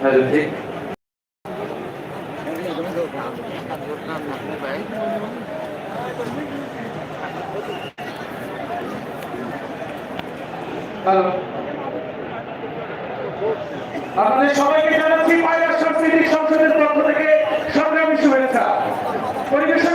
Hello ঠিক hello আপনাদের সবাইকে জানাচ্ছি পায়রা সাংস্কৃতিক সংসদের পক্ষ থেকে সংগ্রামী শুভেচ্ছা। পরিবেশন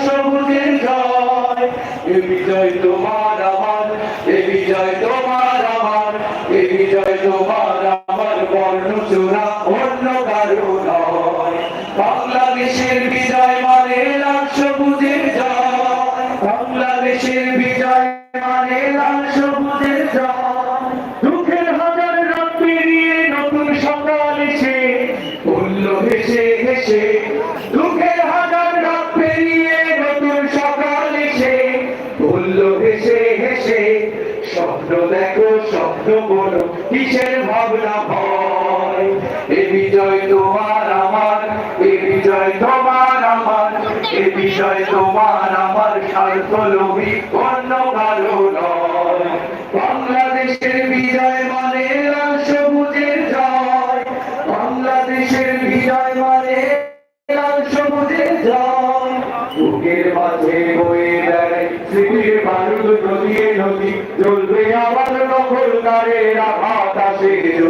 জয় এ বিজয় তোমার আমার, এ বিজয় তোমার আমার, এ বিজয় তোমার আমার বর্ণ চোরা স্বপ্ন বলো কিসের ভাবনা ভয় এ বিজয় তোমার আমার এ বিজয় তোমার আমার এ বিজয় তোমার আমার স্বার্থ অন্য কারও নয় বাংলাদেশের বিজয় মানে লাল সবুজের জয় বাংলাদেশের বিজয় মানে লাল সবুজের জয় মাঝে বয়ে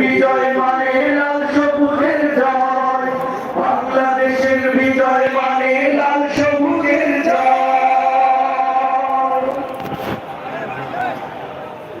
বিজয় মানে লাল